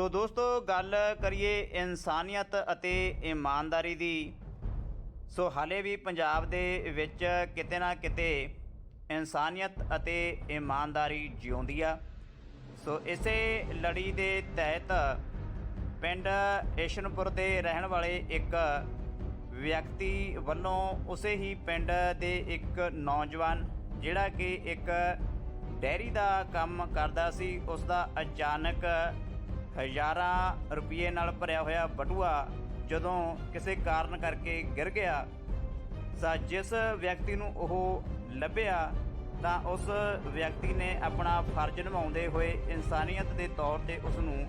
ਸੋ ਦੋਸਤੋ, ਗੱਲ ਕਰੀਏ ਇਨਸਾਨੀਅਤ ਅਤੇ ਇਮਾਨਦਾਰੀ ਦੀ। ਸੋ ਹਾਲੇ ਵੀ ਪੰਜਾਬ ਦੇ ਵਿੱਚ ਕਿਤੇ ਨਾ ਕਿਤੇ ਇਨਸਾਨੀਅਤ ਅਤੇ ਇਮਾਨਦਾਰੀ ਜਿਉਂਦੀ ਆ। ਸੋ ਇਸੇ ਲੜੀ ਦੇ ਤਹਿਤ ਪਿੰਡ ਏਸ਼ਨਪੁਰ ਦੇ ਰਹਿਣ ਵਾਲੇ ਇੱਕ ਵਿਅਕਤੀ ਵੱਲੋਂ ਉਸੇ ਹੀ ਪਿੰਡ ਦੇ ਇੱਕ ਨੌਜਵਾਨ, ਜਿਹੜਾ ਕਿ ਇੱਕ ਡੈਰੀ ਦਾ ਕੰਮ ਕਰਦਾ ਸੀ ਉਸ ਦਾ ਅਚਾਨਕ ਹਜ਼ਾਰਾਂ ਰੁਪਏ ਨਾਲ ਭਰਿਆ ਹੋਇਆ ਬਟੂਆ ਜਦੋਂ ਕਿਸੇ ਕਾਰਨ ਕਰਕੇ ਗਿਰ ਗਿਆ ਸਾ ਜਿਸ ਵਿਅਕਤੀ ਨੂੰ ਉਹ ਲੱਭਿਆ ਤਾਂ ਉਸ ਵਿਅਕਤੀ ਨੇ ਆਪਣਾ ਫਰਜ਼ ਨਿਭਾਉਂਦੇ ਹੋਏ ਇਨਸਾਨੀਅਤ ਦੇ ਤੌਰ ਤੇ ਉਸ ਨੂੰ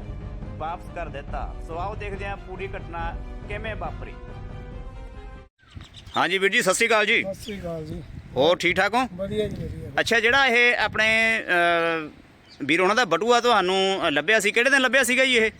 ਵਾਪਸ ਕਰ ਦਿੱਤਾ। ਸੋ ਆਓ ਦੇਖਦੇ ਹਾਂ ਪੂਰੀ ਘਟਨਾ ਕਿਵੇਂ ਵਾਪਰੀ। ਹਾਂਜੀ ਵੀਰ ਜੀ ਸਤਿ ਸ਼੍ਰੀ ਅਕਾਲ ਜੀ। ਸਤਿ ਸ੍ਰੀ ਅਕਾਲ ਜੀ। ਹੋਰ ਠੀਕ ਠਾਕ ਹੋ? ਵਧੀਆ ਜੀ ਵਧੀਆ। ਅੱਛਾ ਜਿਹੜਾ ਇਹ ਆਪਣੇ ਅਹ, ਵੀਰ ਉਹਨਾਂ ਦਾ ਬਟੂਆ ਤੁਹਾਨੂੰ ਲੱਭਿਆ ਸੀ? ਕਿਹੜੇ ਦਿਨ ਲੱਭਿਆ ਸੀਗਾ ਜੀ ਇਹ?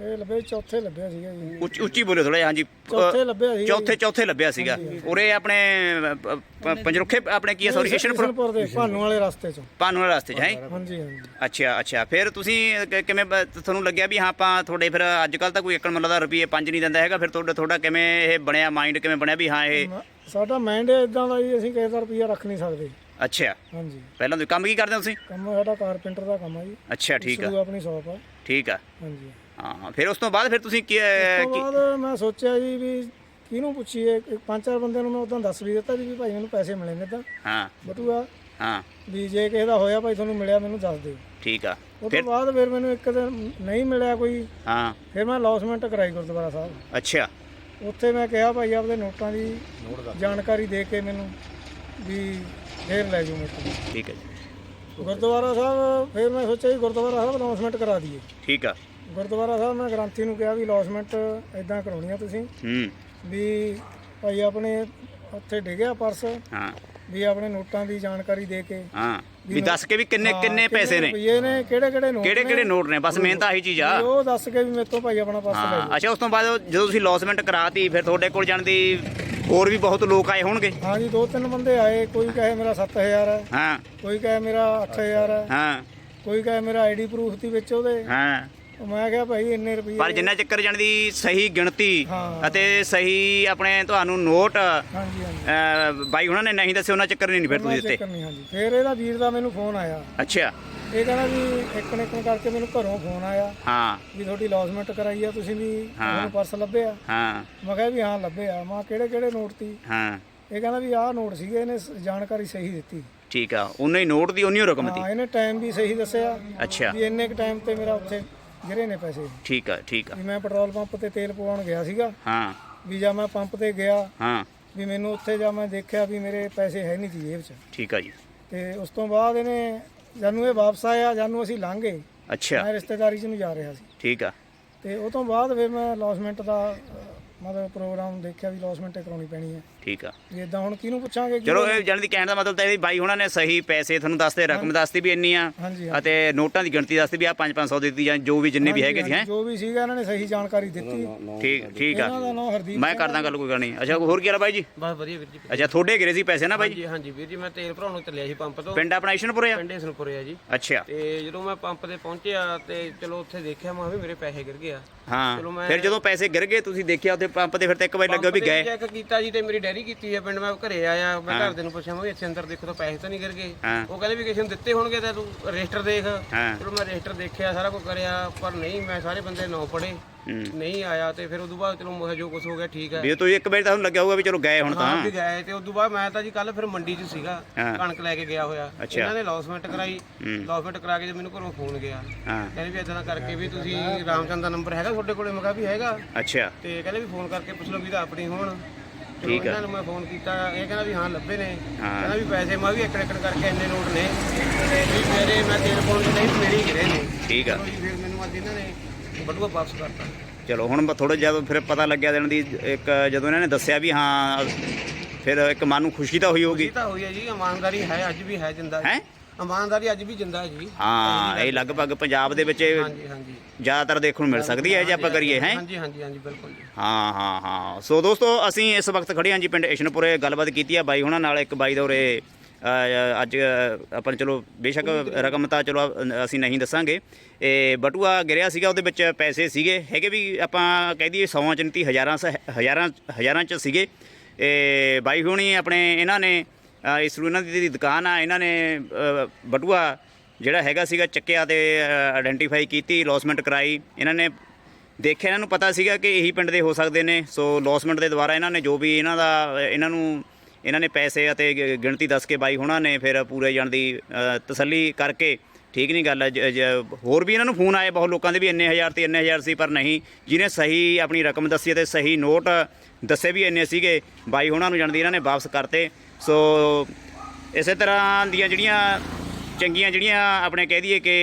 ਇਹ ਲੱਭੇ ਚੌਥੇ ਲੱਭਿਆ ਸੀਗਾ ਜੀ ਉੱਚ- ਉੱਚੀ ਬੋਲਿਓ ਥੋੜਾ ਹਾਂਜੀ। ਚੌਥੇ ਲੱਭਿਆ ਸੀ। ਚੌਥੇ ਚੌਥੇ ਲੱਭਿਆ ਸੀਗਾ। ਉਰੇ ਆਪਣੇ ਅਹ, ਪ- ਪ- ਪੰਜਰੁੱਖੇ ਆਪਣੇ ਕੀ ਸੌਰੀ ਏਸ਼ਨਪੁਰ ਦੇ ਭਾਨੂ ਵਾਲੇ ਰਸਤੇ ਚੋਂ। ਪਾਨੂ ਵਾਲੇ ਰਸਤੇ 'ਚ ਹੈ? ਹਾਂਜੀ ਹਾਂਜੀ। ਅੱਛਾ ਅੱਛਾ। ਫਿਰ ਤੁਸੀਂ ਕ- ਕਿਵੇਂ ਬ- ਤੁਹਾਨੂੰ ਲੱਗਿਆ ਵੀ ਹਾਂ ਆਪਾਂ ਤੁਹਾਡੇ ਫਿਰ ਅੱਜ ਕੱਲ ਤਾਂ ਕੋਈ ਏਕੜ ਮੁੱਲ ਦਾ ਰੁਪਏ 5 ਨਹੀਂ ਦਿੰਦਾ ਹੈਗਾ ਫਿਰ ਤੁਹਾਡਾ ਤੁਹਾਡਾ ਕਿਵੇਂ ਇਹ ਬਣਿਆ ਮਾਈਂਡ ਕਿਵੇਂ ਬਣਿਆ ਵੀ ਹਾਂ ਇਹ? ਮ- ਸਾਡਾ ਮਾਈਂਡ ਇਦਾਂ ਦਾ ਜੀ ਅਸੀਂ ਕਿਸੇ ਦਾ ਰੁਪਈਆ ਰੱਖ ਨਹੀਂ ਸਕਦੇ। ਅੱਛਾ। ਹਾਂਜੀ। ਪਹਿਲਾਂ ਤੁਸੀਂ ਕੰਮ ਕੀ ਕਰਦੇ ਹੋ ਤੁਸੀਂ? ਕੰਮ ਸਾਡਾ ਕਾਰਪੈਂਟਰ ਦਾ ਕੰਮ ਆ ਜੀ। ਅੱਛਾ ਠੀਕ ਆ। ਆਪਣੀ ਸ਼ਾਪ ਆ। ਠੀਕ ਆ। ਹਾਂਜੀ। ਹਾਂ ਫਿਰ ਉਸ ਤੋਂ ਬਾਅਦ ਫਿਰ ਤੁਸੀਂ ਕੀ ਉਸ ਤੋਂ ਕੀ- ਬਾਅਦ ਮੈਂ ਸੋਚਿਆ ਜੀ ਵੀ ਕਿਹਨੂੰ ਪੁੱਛੀਏ? ਪੰਜ ਚਾਰ ਬੰਦਿਆਂ ਨੂੰ ਮੈਂ ਉਦੋਂ ਦੱਸ ਵੀ ਦਿੱਤਾ ਜੀ ਵੀ ਭਾਈ ਮੈਨੂੰ ਪੈਸੇ ਮਿਲੇ ਨੇ ਤਾਂ ਹਾਂ। ਬਟੂਆ। ਹਾਂ। ਵੀ ਜੇ ਕਿਸੇ ਦਾ ਹੋਇਆ ਭਾਈ ਤੁਹਾਨੂੰ ਮਿਲਿਆ ਮੈਨੂੰ ਦੱਸ ਦਿਓ। ਠੀਕ ਆ। ਉਸ ਫਿਰ ਤੋਂ ਬਾਅਦ ਫਿਰ ਮੈਨੂੰ ਇੱਕ ਦਿਨ ਨਹੀਂ ਮਿਲਿਆ ਕੋਈ। ਹਾਂ। ਫਿਰ ਮੈਂ ਲੌਸਮੈਂਟ ਕਰਾਈ ਗੁਰਦੁਆਰਾ ਸਾਹਿਬ। ਅੱਛਾ। ਉੱਥੇ ਮੈਂ ਕਿਹਾ ਭਾਈ ਆਪਦੇ ਨੋਟਾਂ ਦੀ ਜਾਣਕਾਰੀ ਦੇ ਕੇ ਮੈਨੂੰ ਵੀ ਫੇਰ ਲੈ ਜਾਓ ਮੇਰੇ ਠੀਕ ਹੈ ਜੀ। ਗੁਰਦੁਆਰਾ ਸਾਹਿਬ ਫਿਰ ਮੈਂ ਸੋਚਿਆ ਜੀ ਗੁਰਦੁਆਰਾ ਸਾਹਿਬ ਅਨਾਉਂਸਮੈਂਟ ਕਰਾ ਦਈਏ। ਠੀਕ ਆ। ਗੁਰਦੁਆਰਾ ਸਾਹਿਬ ਮੈਂ ਗ੍ਰੰਥੀ ਨੂੰ ਕਿਹਾ ਵੀ ਅਨਾਉਂਸਮੈਂਟ ਇਦਾਂ ਕਰਾਉਣੀ ਆ ਤੁਸੀਂ। ਹੂੰ। ਵੀ ਭਾਈ ਆਪਣੇ ਉੱਥੇ ਡਿੱਗਿਆ ਪਰਸ। ਹਾਂ। ਵੀ ਆਪਣੇ ਨੋਟਾਂ ਦੀ ਜਾਣਕਾਰੀ ਦੇ ਕੇ। ਹਾਂ। ਵੀ ਦੱਸ ਕੇ ਵੀ ਕਿੰਨੇ ਕਿੰਨੇ ਪੈਸੇ ਨੇ? ਰੁਪਈਏ ਨੇ ਕਿਹੜੇ ਕਿਹੜੇ ਨੋਟ ਕਿਹੜੇ ਕਿਹੜੇ ਨੋਟ ਨੇ? ਬਸ ਮੇਨ ਤਾਂ ਆਹੀ ਚੀਜ਼ ਆ। ਉਹ ਦੱਸ ਕੇ ਵੀ ਮੇਰੇ ਤੋਂ ਭਾਈ ਆਪਣਾ ਪਰਸ ਲੈ ਹਾਂ। ਅੱਛਾ ਉਸ ਤੋਂ ਬਾਅਦ ਜਦੋਂ ਤੁਸੀਂ ਲੌਸਮੈਂਟ ਕਰਾਤੀ ਫਿਰ ਤੁਹਾਡੇ ਕੋਲ ਜਾਣ ਦੀ ਹੋਰ ਵੀ ਬਹੁਤ ਲੋਕ ਆਏ ਹੋਣਗੇ। ਹਾਂ ਜੀ ਦੋ ਤਿੰਨ ਬੰਦੇ ਆਏ ਕੋਈ ਕਹੇ ਮੇਰਾ 7000 ਹੈ ਹਾਂ। ਕੋਈ ਕਹੇ ਮੇਰਾ 8000 ਹੈ ਹਾਂ। ਕੋਈ ਕਹੇ ਮੇਰਾ ਆਈਡੀ ਪ੍ਰੂਫ ਦੀ ਵਿੱਚ ਉਹਦੇ। ਹਾਂ। ਮੈਂ ਕਿਹਾ ਭਾਈ ਇੰਨੇ ਰੁਪਏ ਪਰ ਜਿੰਨਾ ਚੱਕਰ ਜਾਣ ਦੀ ਸਹੀ ਗਿਣਤੀ। ਅਤੇ ਸਹੀ ਆਪਣੇ ਤੁਹਾਨੂੰ ਨੋਟ ਹਾਂਜੀ ਹਾਂਜੀ। ਬਾਈ ਉਹਨਾਂ ਨੇ ਨਹੀਂ ਦੱਸੇ ਉਹਨਾਂ ਚੱਕਰ ਨਹੀਂ ਫਿਰ ਤੁਸੀਂ ਦਿੱਤੇ। ਹਾਂਜੀ। ਫਿਰ ਇਹਦਾ ਵੀਰ ਦਾ ਮੈਨੂੰ ਫੋਨ ਆਇਆ। ਅੱਛਾ। ਇਹ ਕਹਿੰਦਾ ਵੀ ਇੱਕ ਨੇ ਇੱਕ ਕਰਕੇ ਮੈਨੂੰ ਘਰੋਂ ਫੋਨ ਆਇਆ ਹਾਂ। ਵੀ ਤੁਹਾਡੀ ਲੌਸਮੈਂਟ ਕਰਾਈ ਆ ਤੁਸੀਂ ਵੀ। ਤੁਹਾਨੂੰ ਪਰਸ ਲੱਭਿਆ। ਹਾਂ। ਮੈਂ ਕਿਹਾ ਵੀ ਹਾਂ ਲੱਭਿਆ। ਮੈਂ ਕਿਹੜੇ ਕਿਹੜੇ ਨੋਟ ਤੀ ਹਾਂ। ਇਹ ਕਹਿੰਦਾ ਵੀ ਆਹ ਨੋਟ ਸੀਗੇ ਇਹਨੇ ਜਾਣਕਾਰੀ ਸਹੀ ਦਿੱਤੀ। ਠੀਕ ਆ। ਉਨੇ ਹੀ ਨੋਟ ਦੀ ਉਨੀ ਹੀ ਰਕਮ ਦੀ ਹਾਂ ਇਹਨੇ ਟਾਈਮ ਵੀ ਸਹੀ ਦੱਸਿਆ। ਅੱਛਾ। ਵੀ ਇੰਨੇ ਕ ਟਾਈਮ ਤੇ ਮੇਰਾ ਉੱਥੇ ਗਿਰੇ ਨੇ ਪੈਸੇ। ਠੀਕ ਆ ਠੀਕ ਆ। ਵੀ ਮੈਂ ਪੈਟਰੋਲ ਪੰਪ ਤੇ ਤੇਲ ਪਵਾਉਣ ਗਿਆ ਸੀਗਾ। ਹਾਂ। ਵੀ ਜਾਂ ਮੈਂ ਪੰਪ ਤੇ ਗਿਆ। ਹਾਂ। ਵੀ ਮੈਨੂੰ ਉੱਥੇ ਜਾ ਮੈਂ ਦੇਖਿਆ ਵੀ ਮੇਰੇ ਪੈਸੇ ਹੈ ਨਹੀਂ ਸੀ ਜੇਬ 'ਚ। ਠੀਕ ਆ ਜੀ। ਤੇ ਉਸ ਤੋਂ ਬਾਅਦ ਇਹਨੇ ਜਾਨੂੰ ਇਹ ਵਾਪਸ ਆਇਆ ਜਾਨੂੰ ਅਸੀਂ ਲੰਘੇ ਅੱਛਾ। ਮੈਂ ਰਿਸ਼ਤੇਦਾਰੀ 'ਚ ਨੂੰ ਜਾ ਰਿਹਾ ਸੀ। ਠੀਕ ਆ। ਤੇ ਉਹ ਤੋਂ ਬਾਅਦ ਫਿਰ ਮੈਂ ਲੌਸਮੈਂਟ ਦਾ ਮਤਲਬ ਪ੍ਰੋਗਰਾਮ ਦੇਖਿਆ ਵੀ ਲੌਸਮੈਂਟ ਕਰਾਉਣੀ ਪੈਣੀ ਹੈ। ਠੀਕ ਆ। ਇਦਾਂ ਹੁਣ ਕਿਹਨੂੰ ਪੁੱਛਾਂਗੇ ਕਿ ਚਲੋ ਇਹ ਜਾਣ ਦੀ ਕਹਿਣ ਦਾ ਮਤਲਬ ਤਾਂ ਇਹ ਵੀ ਬਾਈ ਉਹਨਾਂ ਨੇ ਸਹੀ ਪੈਸੇ ਤੁਹਾਨੂੰ ਦੱਸਦੇ ਰਕਮ ਦੱਸਤੀ ਵੀ ਇੰਨੀ ਆ ਹਾਂਜੀ ਅਤੇ ਨੋਟਾਂ ਦੀ ਗਿਣਤੀ ਦੱਸਦੀ ਵੀ ਆ 5-500 ਦਿੱਤੀ ਜਾਂ ਜੋ ਵੀ ਜਿੰਨੇ ਵੀ ਹੈਗੇ ਸੀ ਹੈ? ਜੋ ਵੀ ਸੀਗਾ ਇਹਨਾਂ ਨੇ ਸਹੀ ਜਾਣਕਾਰੀ ਦਿੱਤੀ। ਠੀਕ ਠੀਕ ਆ। ਇਹਨਾਂ ਦਾ ਨਾਮ ਹਰਦੀਪ ਮੈਂ ਕਰਦਾ ਗੱਲ ਕੋਈ ਗੱਲ ਨਹੀਂ। ਅੱਛਾ ਹੋਰ ਕੀ ਹਾਲ ਆ ਬਾਈ ਜੀ? ਬਸ ਵਧੀਆ ਵੀਰ ਜੀ। ਅੱਛਾ ਤੁਹਾਡੇ ਗਿਰੇ ਸੀ ਪੈਸੇ ਨਾ ਬਾਈ ਜੀ? ਜੀ ਹਾਂਜੀ ਵੀਰ ਜੀ ਮੈਂ ਤੇਲ ਭਰਾਉਣ ਨੂੰ ਚੱਲਿਆ ਸੀ ਪੰਪ ਤੋਂ। ਪਿੰਡ ਆਪਣਾ ਈਸ਼ਨਪੁਰ ਆ? ਪਿੰਡੇ ਸਨਪੁਰੇ ਆ ਜੀ। ਅੱਛਾ। ਤੇ ਜਦੋਂ ਮੈਂ ਪੰਪ ਤੇ ਪਹੁੰਚਿਆ ਤੇ ਚਲੋ ਉੱਥੇ ਦੇਖਿਆ ਮੈਂ ਵੀ ਮੇਰੇ ਪੈਸੇ ਗਿਰ ਗਏ ਆ। ਚਲੋ ਹਾਂ ਮੈਂ- ਫਿਰ ਜਦੋਂ ਪੈਸੇ ਗਿਰ ਗਏ ਤੁਸੀਂ ਦੇਖਿਆ ਉੱਥੇ ਪੰਪ ਤੇ ਫਿਰ ਤੇ ਇੱਕ ਵਾਰੀ ਲੱਗਾ ਵੀ ਗਏ। ਚੈੱਕ ਕੀਤਾ ਜੀ ਤੇ ਮੇਰੀ ਡੈਰੀ ਕੀਤੀ ਹੈ ਪਿੰਡ ਮੈਂ ਘਰੇ ਆਇਆ ਮੈਂ ਘਰ ਦੇ ਨੂੰ ਪੁੱਛਿਆ ਮੈਂ ਇੱਥੇ ਅੰਦਰ ਦੇਖੋ ਤਾਂ ਪੈਸੇ ਤਾਂ ਨਹੀਂ ਗਿਰ ਗਏ। ਹਾਂ। ਉਹ ਕਹਿੰਦੇ ਵੀ ਕਿਸੇ ਨੂੰ ਦਿੱਤੇ ਹੋਣਗੇ ਤਾਂ ਤੂੰ ਰਜਿਸਟਰ ਦੇਖ। ਹਾਂ। ਚਲੋ ਮੈਂ ਰਜਿਸਟਰ ਦੇਖਿਆ ਸਾਰਾ ਕੁਝ ਕਰਿਆ ਪਰ ਨਹੀਂ ਮੈਂ ਸਾਰੇ ਬੰਦੇ ਨੌ ਪੜੇ ਹੂੰ। ਨਹੀਂ ਆਇਆ ਤੇ ਫਿਰ ਉਦੋਂ ਬਾਅਦ ਚਲੋ ਮੈਂ ਕਿਹਾ ਜੋ ਕੁਝ ਹੋ ਗਿਆ ਠੀਕ ਹੈ। ਵੀ ਤੁਸੀਂ ਇੱਕ ਵਾਰੀ ਤੁਹਾਨੂੰ ਲੱਗਿਆ ਹੋਊਗਾ ਵੀ ਚਲੋ ਗਏ ਹੁਣ ਹਾਂ ਤਾਂ ਵੀ ਗਏ ਤੇ ਉਦੋਂ ਬਾਅਦ ਮੈਂ ਤਾਂ ਜੀ ਕੱਲ ਫਿਰ ਮੰਡੀ 'ਚ ਸੀਗਾ ਹਾਂ। ਕਣਕ ਲੈ ਕੇ ਗਿਆ ਹੋਇਆ। ਅੱਛਾ। ਇਹਨਾਂ ਨੇ ਲੌਸਮੈਂਟ ਕਰਾਈ। ਹੂੰ। ਲੌਸਮੈਂਟ ਕਰਾ ਕੇ ਜੇ ਮੈਨੂੰ ਘਰੋਂ ਫੋਨ ਗਿਆ। ਹਾਂ। ਕਹਿੰਦੇ ਵੀ ਇਦਾਂ ਕਰਕੇ ਵੀ ਤੁਸੀਂ ਰਾਮਚੰਦ ਦਾ ਨੰਬਰ ਹੈਗਾ ਤੁਹਾਡੇ ਕੋਲੇ? ਮੈਂ ਕਿਹਾ ਵੀ ਹੈਗਾ। ਅੱਛਾ। ਤੇ ਕਹਿੰਦੇ ਵੀ ਫੋਨ ਕਰਕੇ ਪੁੱਛ ਲਓ ਵੀ ਤਾਂ ਆਪਣੀ ਹੋਣ। ਠੀਕ ਆ। ਨੂੰ ਮੈਂ ਫੋਨ ਕੀਤਾ ਇਹ ਕਹਿੰਦਾ ਵੀ ਹਾਂ ਲੱਭੇ ਨੇ। ਹਾਂ। ਕਹਿੰਦਾ ਵੀ ਪੈਸੇ ਮੈਂ ਵੀ ਇੱਕ ਇੱਕ ਕਰਕੇ ਇੰਨੇ ਨੋਟ ਨੇ। ਵੀ ਮੇਰੇ ਮੈਂ ਤੇਲ ਪਾਉਣ ਦੇ ਨਹੀਂ ਮੇਰੇ ਹੀ ਗਿਰੇ ਨੇ। ਠੀਕ ਆ। ਚਲੋ ਜੀ ਫਿਰ ਮੈਨੂੰ ਅੱਜ ਇਹਨਾਂ ਨੇ ਬਟੂਆ ਵਾਪਸ ਕਰਤਾ। ਚਲੋ ਹੁਣ ਥੋੜਾ ਜ਼ਿਆਦਾ ਫਿਰ ਪਤਾ ਲੱਗਿਆ ਦੇਣ ਦੀ ਇੱਕ ਜਦੋਂ ਇਹਨਾਂ ਨੇ ਦੱਸਿਆ ਵੀ ਹਾਂ ਫਿਰ ਇੱਕ ਮਨ ਨੂੰ ਖੁਸ਼ੀ ਤਾਂ ਹੋਈ ਹੋਗੀ ਇਹ ਤਾਂ ਹੋਈ ਹੈ ਜੀ ਇਮਾਨਦਾਰੀ ਹੈ ਅੱਜ ਵੀ ਹੈ ਜਿੰਦਾ। ਹੈ? ਇਮਾਨਦਾਰੀ ਅੱਜ ਵੀ ਜਿੰਦਾ ਹੈ ਜੀ। ਹਾਂ ਇਹ ਲਗਭਗ ਪੰਜਾਬ ਦੇ ਵਿੱਚ ਇਹ ਹਾਂਜੀ ਹਾਂਜੀ। ਜ਼ਿਆਦਾਤਰ ਦੇਖਣ ਨੂੰ ਮਿਲ ਸਕਦੀ ਹੈ ਜੇ ਆਪਾਂ ਕਰੀਏ ਹੈ? ਹਾਂਜੀ ਹਾਂਜੀ ਹਾਂਜੀ ਬਿਲਕੁਲ ਜੀ। ਹਾਂ ਹਾਂ ਹਾਂ। ਸੋ ਦੋਸਤੋ ਅਸੀਂ ਇਸ ਵਕਤ ਖੜੇ ਹਾਂ ਜੀ ਪਿੰਡ ਏਸ਼ਨਪੁਰੇ ਗੱਲਬਾਤ ਕੀਤੀ ਆ ਬਾਈ ਹੁਣਾਂ ਨਾਲ ਇੱਕ ਬਾਈ ਦਾ ਉਰੇ ਅ, ਅੱਜ ਆਪਾਂ ਚਲੋ ਬੇਸ਼ੱਕ ਰਕਮ ਤਾਂ ਚਲੋ ਅਸੀਂ ਨਹੀਂ ਦੱਸਾਂਗੇ। ਇਹ ਬਟੂਆ ਗਿਰਿਆ ਸੀਗਾ ਉਹਦੇ ਵਿੱਚ ਪੈਸੇ ਸੀਗੇ। ਹੈਗੇ ਵੀ ਆਪਾਂ ਕਹਿ ਦਈਏ ਸੌਆਂ ਚ ਨਹੀਂ ਹਜ਼ਾਰਾਂ ਸ- ਹਜ਼ਾਰਾਂ ਹਜ਼ਾਰਾਂ ਚ ਸੀਗੇ। ਇਹ ਬਾਈ ਹੋਣੀ ਆਪਣੇ ਇਹਨਾਂ ਨੇ ਇਸ ਨੂੰ ਇਹਨਾਂ ਦੀ ਜਿਹੜੀ ਦੁਕਾਨ ਆ ਇਹਨਾਂ ਨੇ ਅ, ਬਟੂਆ ਜਿਹੜਾ ਹੈਗਾ ਸੀਗਾ ਚੱਕਿਆ ਤੇ ਆਇਡੈਂਟੀਫਾਈ ਕੀਤੀ ਲੌਸਮੈਂਟ ਕਰਾਈ। ਇਹਨਾਂ ਨੇ ਦੇਖਿਆ ਇਹਨਾਂ ਨੂੰ ਪਤਾ ਸੀਗਾ ਕਿ ਇਹੀ ਪਿੰਡ ਦੇ ਹੋ ਸਕਦੇ ਨੇ। ਸੋ ਲੌਸਮੈਂਟ ਦੇ ਦੁਆਰਾ ਇਹਨਾਂ ਨੇ ਜੋ ਵੀ ਇਹਨਾਂ ਦਾ ਇਹਨਾਂ ਨੂੰ ਇਹਨਾਂ ਨੇ ਪੈਸੇ ਅਤੇ ਗਿ- ਗਿਣਤੀ ਦੱਸ ਕੇ ਬਾਈ ਹੁਣਾਂ ਨੇ ਫਿਰ ਪੂਰੇ ਜਾਣ ਦੀ ਤਸੱਲੀ ਕਰਕੇ ਠੀਕ ਨਹੀਂ ਗੱਲ ਜ- ਹੋਰ ਵੀ ਇਹਨਾਂ ਨੂੰ ਫੋਨ ਆਏ ਬਹੁਤ ਲੋਕਾਂ ਦੇ ਵੀ ਇੰਨੇ ਹਜ਼ਾਰ ਤੇ ਇੰਨੇ ਹਜ਼ਾਰ ਸੀ ਪਰ ਨਹੀਂ। ਜਿਹਨੇ ਸਹੀ ਆਪਣੀ ਰਕਮ ਦੱਸੀ ਤੇ ਸਹੀ ਨੋਟ ਦੱਸੇ ਵੀ ਇੰਨੇ ਸੀਗੇ ਬਾਈ ਹੁਣਾਂ ਨੂੰ ਜਾਣਦੀ ਇਹਨਾਂ ਨੇ ਵਾਪਸ ਕਰਤੇ। ਸੋ ਇਸੇ ਤਰ੍ਹਾਂ ਦੀਆਂ ਜਿਹੜੀਆਂ ਚੰਗੀਆਂ ਜਿਹੜੀਆਂ ਆਪਣੇ ਕਹਿ ਦਈਏ ਕਿ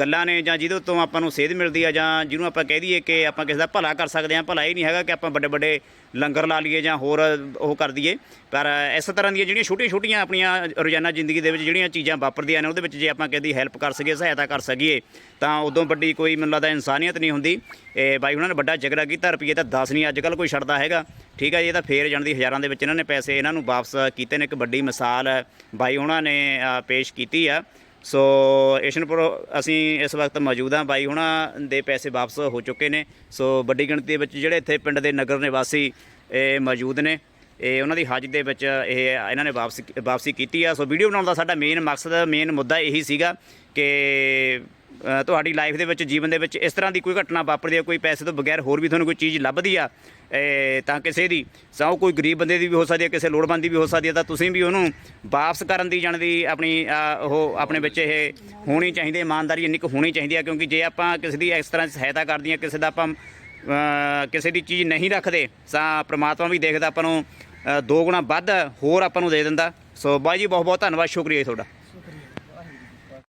ਗੱਲਾਂ ਨੇ ਜਾਂ ਜਿਹਦੇ ਤੋਂ ਆਪਾਂ ਨੂੰ ਸੇਧ ਮਿਲਦੀ ਆ ਜਾਂ ਜਿਹਨੂੰ ਆਪਾਂ ਕਹਿ ਦਈਏ ਕਿ ਆਪਾਂ ਕਿਸੇ ਦਾ ਭਲਾ ਕਰ ਸਕਦੇ ਹਾਂ ਭਲਾ ਇਹ ਨਹੀਂ ਹੈਗਾ ਕਿ ਆਪਾਂ ਵੱਡੇ ਵੱਡੇ ਲੰਗਰ ਲਾ ਲਈਏ ਜਾਂ ਹੋਰ ਉਹ ਕਰ ਦਈਏ। ਪਰ ਇਸ ਤਰ੍ਹਾਂ ਦੀਆਂ ਜਿਹੜੀਆਂ ਛੋਟੀਆਂ ਛੋਟੀਆਂ ਆਪਣੀਆਂ ਰੋਜ਼ਾਨਾ ਜ਼ਿੰਦਗੀ ਦੇ ਵਿੱਚ ਜਿਹੜੀਆਂ ਚੀਜ਼ਾਂ ਵਾਪਰਦੀਆਂ ਨੇ, ਉਹਦੇ ਵਿੱਚ ਜੇ ਆਪਾਂ ਕਹਦੀ ਹੈਲਪ ਕਰ ਸਕੀਏ, ਸਹਾਇਤਾ ਕਰ ਸਕੀਏ, ਤਾਂ ਉਦੋਂ ਵੱਡੀ ਕੋਈ ਮੈਨੂੰ ਲੱਗਦਾ ਇਨਸਾਨੀਅਤ ਨਹੀਂ ਹੁੰਦੀ। ਇਹ ਬਾਈ ਉਹਨਾਂ ਨੇ ਵੱਡਾ ਜਗਰਾ ਕੀਤਾ, ਰੁਪਈਏ ਤਾਂ 10 ਨਹੀਂ ਅੱਜ ਕੱਲ ਕੋਈ ਛੱਡਦਾ ਹੈਗਾ। ਠੀਕ ਹੈ ਜੀ, ਇਹ ਤਾਂ ਫੇਰ ਜਾਣ ਦੀ ਹਜ਼ਾਰਾਂ ਦੇ ਵਿੱਚ ਇਹਨਾਂ ਨੇ ਪੈਸੇ ਇਹਨਾਂ ਨੂੰ ਵਾਪਸ ਕੀਤੇ ਨੇ। ਇੱਕ ਵੱਡੀ ਮਿਸਾਲ ਬਾਈ ਉਹਨਾਂ ਨੇ ਪੇਸ਼ ਕੀਤੀ ਆ। ਸੋ ਏਸ਼ਨਪੁਰ ਅਸੀਂ ਇਸ ਵਕਤ ਮੌਜੂਦ ਹਾਂ। ਬਾਈ ਹੁਣਾਂ ਦੇ ਪੈਸੇ ਵਾਪਸ ਹੋ ਚੁੱਕੇ ਨੇ। ਸੋ ਵੱਡੀ ਗਿਣਤੀ ਦੇ ਵਿੱਚ ਜਿਹੜੇ ਇੱਥੇ ਪਿੰਡ ਦੇ ਨਗਰ ਨਿਵਾਸੀ, ਇਹ ਮੌਜੂਦ ਨੇ। ਇਹ ਉਹਨਾਂ ਦੀ ਹਾਜ਼ਰੀ ਦੇ ਵਿੱਚ ਇਹ ਇਹਨਾਂ ਨੇ ਵਾਪਸ ਵਾਪਸੀ ਕੀਤੀ ਆ। ਸੋ ਵੀਡੀਓ ਬਣਾਉਣ ਦਾ ਸਾਡਾ ਮੇਨ ਮਕਸਦ ਮੇਨ ਮੁੱਦਾ ਇਹੀ ਸੀਗਾ ਕਿ ਤੁਹਾਡੀ ਲਾਈਫ ਦੇ ਵਿੱਚ ਜੀਵਨ ਦੇ ਵਿੱਚ ਇਸ ਤਰ੍ਹਾਂ ਦੀ ਕੋਈ ਘਟਨਾ ਵਾਪਰਦੀ ਹੈ? ਕੋਈ ਪੈਸੇ ਤੋਂ ਬਗੈਰ ਹੋਰ ਵੀ ਤੁਹਾਨੂੰ ਕੋਈ ਚੀਜ਼ ਲੱਭਦੀ ਆ? ਤਾਂ ਕਿਸੇ ਦੀ ਜਾਂ ਉਹ ਕੋਈ ਗਰੀਬ ਬੰਦੇ ਦੀ ਵੀ ਹੋ ਸਕਦੀ ਹੈ ਕਿਸੇ ਲੋੜਵੰਦ ਦੀ ਵੀ ਹੋ ਸਕਦੀ ਹੈ ਤਾਂ ਤੁਸੀਂ ਵੀ ਉਹਨੂੰ ਵਾਪਸ ਕਰਨ ਦੀ ਜਾਣ ਦੀ ਆਪਣੀ ਉਹ ਆਪਣੇ ਵਿੱਚ ਇਹ ਹੋਣੀ ਚਾਹੀਦੀ ਹੈ, ਇਮਾਨਦਾਰੀ ਇੰਨੀ ਕੁ ਹੋਣੀ ਚਾਹੀਦੀ ਹੈ ਕਿਉਂਕਿ ਜੇ ਆਪਾਂ ਕਿਸੇ ਦੀ ਇਸ ਤਰ੍ਹਾਂ ਸਹਾਇਤਾ ਕਰਦੀ ਹਾਂ ਕਿਸੇ ਦਾ ਆਪਾਂ ਕਿਸੇ ਦੀ ਚੀਜ਼ ਨਹੀਂ ਰੱਖਦੇ ਤਾਂ ਪ੍ਰਮਾਤਮਾ ਵੀ ਦੇਖਦਾ ਆਪਾਂ ਨੂੰ ਦੋ ਗੁਣਾ ਵੱਧ ਹੋਰ ਆਪਾਂ ਨੂੰ ਦੇ ਦਿੰਦਾ। ਸੋ ਬਾਈ ਜੀ ਬਹੁਤ ਬਹੁਤ ਧੰਨਵਾਦ ਸ਼ੁਕਰੀਆ ਤੁਹਾਡਾ।